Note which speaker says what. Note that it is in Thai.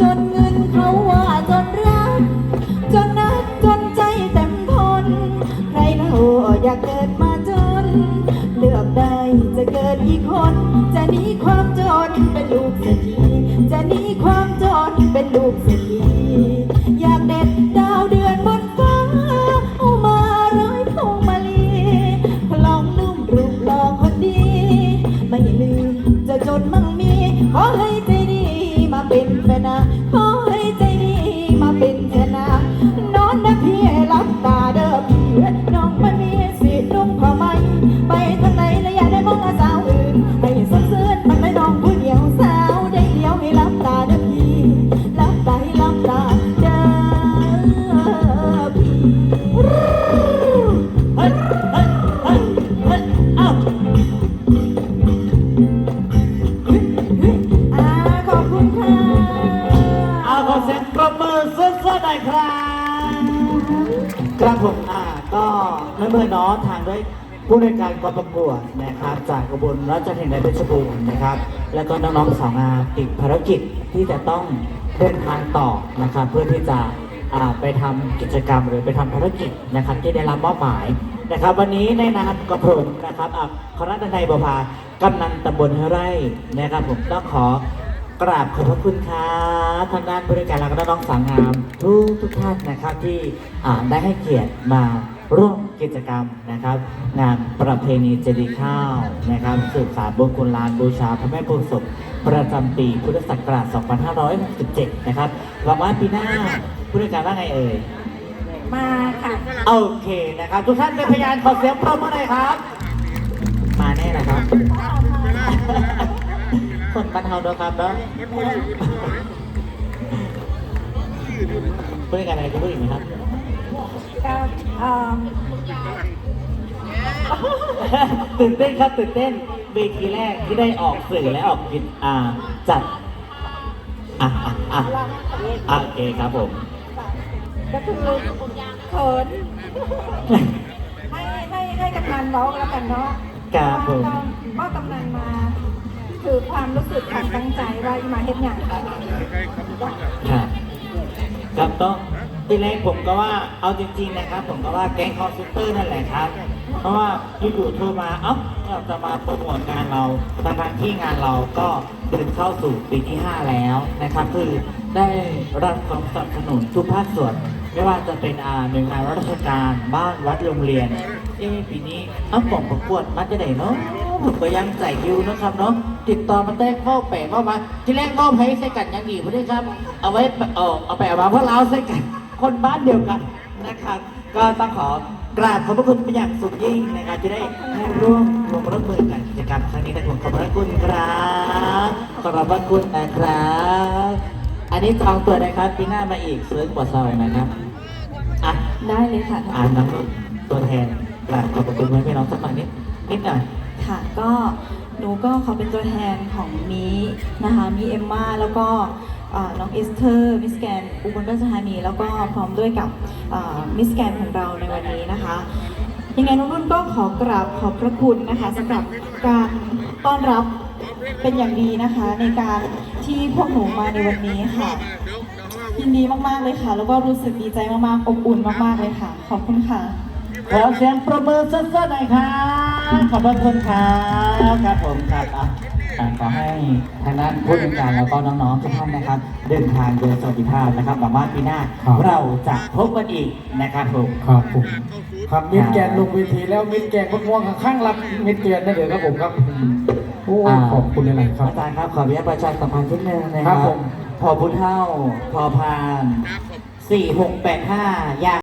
Speaker 1: จนเงินเขาว่าจนรัก จนนักจนใจเต็มทน ใครเราอยากเกิดมาจน เลือกได้จะเกิดอีกคน จะหนีความจน
Speaker 2: เป็นลูกเศรษ
Speaker 1: ฐีจะหนีค
Speaker 2: วามจนเป็นลูกเศรษฐี ก็เมื่อๆน้องทางด้วยผู้ในการกองประกวดนะครับ จากกระบวนราชเทนในเพชรบูรณ์นะครับ แล้วก็น้องๆสาวงามติดภารกิจที่จะต้องเดินทางต่อนะครับ เพื่อที่จะไปทำกิจกรรมหรือไปทำภารกิจนะครับ ที่ได้รับมอบหมายนะครับ วันนี้ในนามกระผมนะครับอะคณะนายบพากำนันตำบลไร่นะครับ ผมต้องขอกราบขอบพระคุณครับทางด้านบริการและก็น้องสาวงามทุกทุกท่านนะครับที่ได้ให้เกียรติมา ร่วมกิจกรรมนะครับ งานประเพณีเจดีย์ข้าวนะครับสืบสานบนคุณลานบูชาพระแม่โพธิ์ศพประจำปีพุทธศักราช 2567 นะครับหวังว่าปีหน้าผู้บริการว่าไงเอ่ย
Speaker 1: มาค่ะ
Speaker 2: โอเคนะครับ ทุกท่านเป็นพยานขอเสียงปรบมือหน่อยครับ มาแน่นะครับ คนบ้านเฮาเด้อครับเนาะบริการอะไรคุณผู้หญิงไหมครับ
Speaker 1: กับเอ่อ
Speaker 2: ตื่นเต้นครับตื่นเต้นเวทีแรกที่ได้ออกสื่อและออกกิจอ่าจัดอะอะอะอะโอเคครับผม
Speaker 1: ก็คือเขินให้ให้ให้กำนันร้องแล้วกันเนาะ
Speaker 2: ครับผม
Speaker 1: ว่าว่ากำนันมา คือความรู้สึกของตั้งใจว่าอีมาเฮ็ดอย่างค่ะ
Speaker 2: ครับครับต้อง ทีแรกผมก็ว่าเอาจริงๆนะครับ ผมก็ว่าแก๊งคอร์เซนเตอร์นั่นแหละครับ เพราะว่าอยู่ๆโทรมาเอ้าเราจะมาโปรโมทงานเราทางที่งานเราก็เดินเข้าสู่ปีที่ 5 แล้วนะครับ คือได้รับความสนับสนุนทุกภาคส่วน ไม่ว่าจะเป็นอาหน่วยงานราชการบ้านวัดโรงเรียนเอ้ปีนี้อ้ากล่องประกวดมาจะไหนเนาะผมก็ยังใจคิวนะครับเนาะติดต่อมาแต้ข้อแปะเข้ามาที่แรกก็ให้ใส่กันยังดีเพื่อนครับ เอาไว้เอาเอาไปเอามาเพราะเราใส่กัน คนบ้านเดียวกันนะครับก็ต้องขอกราบขอบพระคุณเป็นอย่างสูงยิ่งนะครับจะได้ให้ร่วมร่วมร่วมมือกันกิจกรรมครั้งนี้นะผมขอบพระคุณครับขอบพระคุณนะครับอันนี้จองตัวนะครับปีหน้ามาอีกซื้อกว่าซอยนะครับอะ
Speaker 1: ได้เลยค่ะ
Speaker 2: อ่านน้องตัวแทนกราบขอบพระคุณไว้พี่น้องสักหน่อยนิดนิดหน่อย
Speaker 1: ค่ะก็หนูก็ขอเป็นตัวแทนของมีนะคะมีเอมมาแล้วก็เอ่อ น้องเอสเธอร์มิสแกนอุบลราชธานี แล้วก็พร้อมด้วยกับมิสแกนของเราในวันนี้นะคะยังไงน้องนุ่นก็ขอกราบขอบพระคุณนะคะสำหรับการต้อนรับเป็นอย่างดีนะคะ ในการที่พวกหนูมาในวันนี้ค่ะยินดีมากๆเลยค่ะ แล้วก็รู้สึกดีใจมากๆอบอุ่นมากๆเลยค่ะ ขอบคุณค่ะ
Speaker 2: ขอเสียงประมือสั้นๆหน่อยครับขอบพระคุณครับครับผมครับอะ ขอให้ทางด้านผู้จัดการแล้วก็น้องๆทุกท่านนะครับ เดินทางโดยสวัสดิภาพนะครับหวังว่าปีหน้า
Speaker 3: ครับ
Speaker 2: เราจะพบกันอีกนะครับผม
Speaker 3: ครับผมครับมิดแกนลงเวทีแล้วมิดแกนก็ม่วงข้างๆรับมิดแกนได้เลยครับผมครับโอ้าขอบคุณหลายๆครับ
Speaker 2: อาจารย์ครับขออนุญาตประชาสัมพันธ์นิดนึงนะค
Speaker 3: ครั
Speaker 2: รับบ
Speaker 3: ผม
Speaker 2: พอพุทธเท่าพอพานสี่หกแปดห้าอยาก